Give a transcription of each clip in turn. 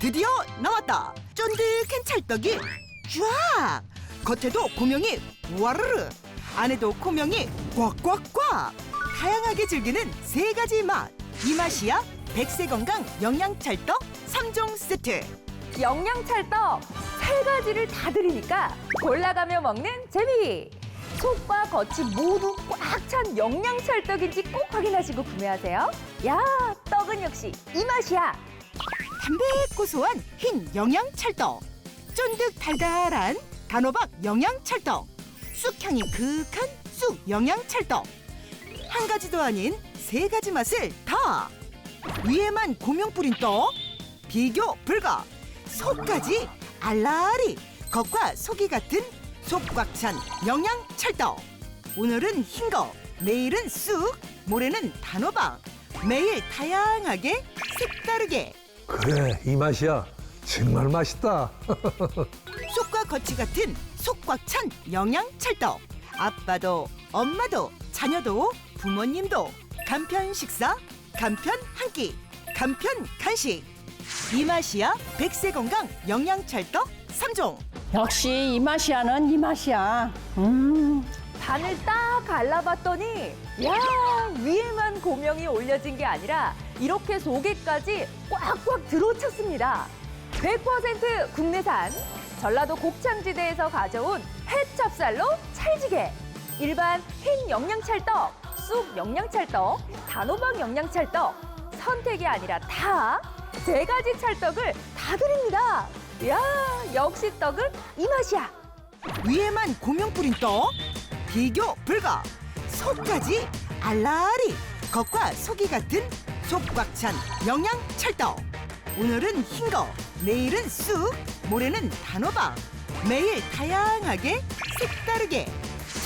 드디어 나왔다. 쫀득한 찰떡이 쫙. 겉에도 고명이 와르르. 안에도 고명이 꽉꽉꽉. 다양하게 즐기는 세 가지 맛. 이 맛이야 백세 건강 영양 찰떡 삼종 세트. 영양찰떡 세 가지를 다 드리니까 골라가며 먹는 재미. 속과 겉이 모두 꽉 찬 영양찰떡인지 꼭 확인하시고 구매하세요. 야, 떡은 역시 이 맛이야. 담백 고소한 흰 영양 찰떡. 쫀득 달달한 단호박 영양 찰떡. 쑥향이 그윽한 쑥 영양 찰떡. 한 가지도 아닌 세 가지 맛을 다. 위에만 고명 뿌린 떡. 비교 불가. 속까지 알라리. 겉과 속이 같은 속꽉찬 영양 찰떡. 오늘은 흰 거, 내일은 쑥, 모레는 단호박. 매일 다양하게 색다르게 그래 이 맛이야 정말 맛있다 속과 겉이 같은 속꽉 찬 영양 찰떡. 아빠도 엄마도 자녀도 부모님도 간편 식사, 간편 한 끼, 간편 간식. 이 맛이야 백세 건강 영양 찰떡 삼종 역시 이 맛이야는 이 맛이야. 음, 반을 딱 갈라봤더니 야 위에만 고명이 올려진 게 아니라 이렇게 속에까지 꽉꽉 들어찼습니다. 100% 국내산 전라도 곡창지대에서 가져온 해찹쌀로 찰지게 일반 흰 영양찰떡, 쑥 영양찰떡, 단호박 영양찰떡 선택이 아니라 다 세 가지 찰떡을 다 드립니다. 야 역시 떡은 이 맛이야. 위에만 고명 뿌린 떡. 비교 불가. 속까지 알라리. 겉과 속이 같은 속꽉찬 영양 찰떡. 오늘은 흰 거, 내일은 쑥, 모레는 단호박. 매일 다양하게 색다르게.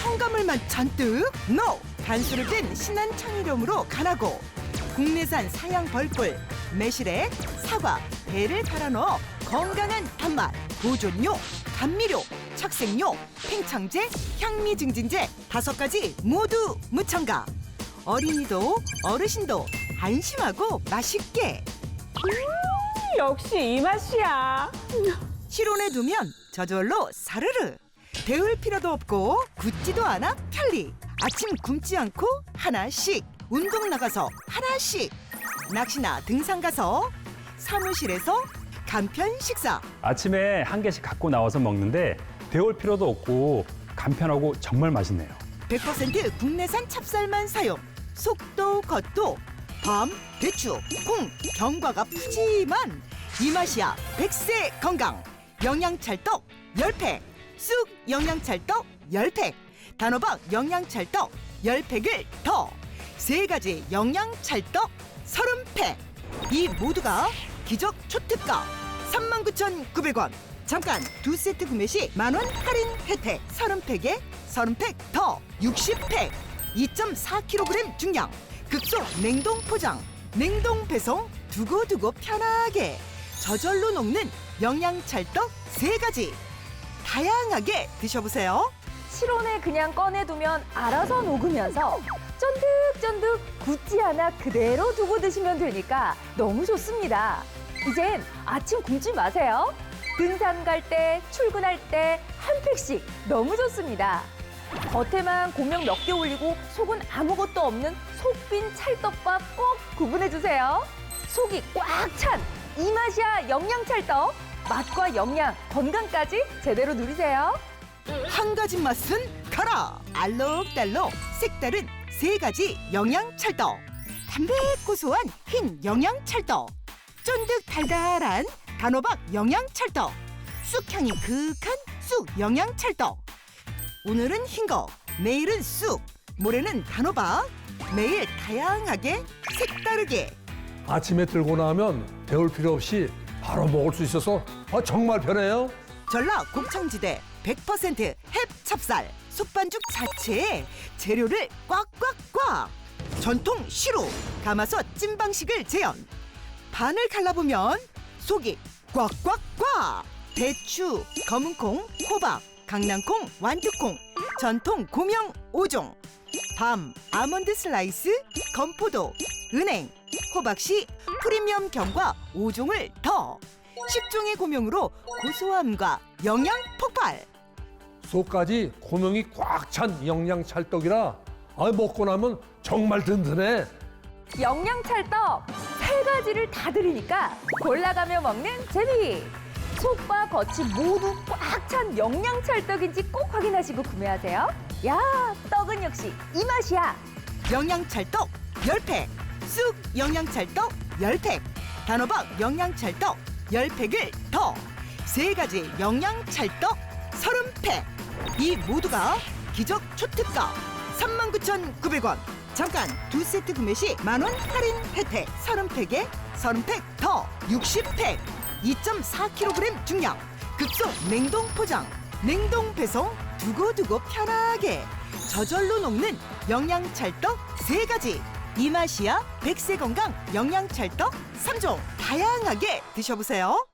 첨가물만 잔뜩 노 단수를 뺀 신한 청이름으로 간하고. 국내산 사양 벌꿀 매실액 사과 배를 갈아 넣어 건강한 단맛. 보존료 감미료 착색료 팽창제 향미 증진제 다섯 가지 모두 무첨가. 어린이도 어르신도 안심하고 맛있게. 역시 이 맛이야. 실온에 두면 저절로 사르르. 데울 필요도 없고 굳지도 않아 편리. 아침 굶지 않고 하나씩. 운동 나가서 하나씩. 낚시나 등산 가서 사무실에서 간편 식사. 아침에 한 개씩 갖고 나와서 먹는데 데울 필요도 없고 간편하고 정말 맛있네요. 100% 국내산 찹쌀만 사용. 속도 겉도 밤 배추 콩 경과가 푸짐한 이 맛이야. 백세 건강. 영양찰떡 10팩 쑥 영양찰떡 10팩 단호박 영양찰떡 10팩을 더. 세 가지 영양찰떡 30팩 이 모두가 기적 초특가. 39,900원. 잠깐 두 세트 구매 시 만 원 할인 혜택. 30팩에 30팩 더. 60팩 2.4kg 중량 극속 냉동 포장 냉동 배송 두고두고 편하게 저절로 녹는 영양 찰떡 세 가지 다양하게 드셔보세요. 실온에 그냥 꺼내두면 알아서 녹으면서 쫀득쫀득 굳지 않아 그대로 두고 드시면 되니까 너무 좋습니다. 이젠 아침 굶지 마세요. 등산 갈 때, 출근할 때 한 팩씩 너무 좋습니다. 겉에만 고명 몇 개 올리고 속은 아무것도 없는 속빈 찰떡과 꼭 구분해 주세요. 속이 꽉 찬 이 맛이야 영양찰떡. 맛과 영양, 건강까지 제대로 누리세요. 한 가지 맛은 가라 알록달록 색다른 세 가지 영양찰떡 담백 고소한 흰 영양찰떡 쫀득 달달한 단호박 영양찰떡 쑥향이 그윽한 쑥 영양찰떡 오늘은 흰거 내일은 쑥 모레는 단호박 매일 다양하게 색다르게. 아침에 들고 나면 데울 필요 없이 바로 먹을 수 있어서 아, 정말 편해요. 전라 곡창지대 100% 햅찹쌀 솥반죽 자체에 재료를 꽉꽉꽉. 전통 시루 가마솥 찐방식을 재현. 반을 갈라보면 속이 꽉꽉꽉. 배추 검은콩 호박 강낭콩 완두콩 전통 고명 오종 밤 아몬드 슬라이스 건포도 은행 호박씨 프리미엄 경과 오종을더 10종의 고명으로 고소함과 영양 폭발. 속까지 고명이 꽉 찬 영양 찰떡이라 아, 먹고 나면 정말 든든해. 영양찰떡 세 가지를 다 들으니까 골라가며 먹는 재미. 속과 겉이 모두 꽉 찬 영양찰떡인지 꼭 확인하시고 구매하세요. 야, 떡은 역시 이 맛이야. 영양찰떡 10팩, 쑥 영양찰떡 10팩, 단호박 영양찰떡 10팩을 더. 세 가지 영양찰떡 30팩. 이 모두가 기적 초특가 39,900원. 잠깐 두 세트 구매 시 만 원 할인 혜택 30팩에 30팩 더 60팩 2.4kg 중량 급속 냉동 포장 냉동 배송 두고두고 편하게 저절로 녹는 영양찰떡 세가지 이맛이야 백세 건강 영양찰떡 삼종 다양하게 드셔보세요.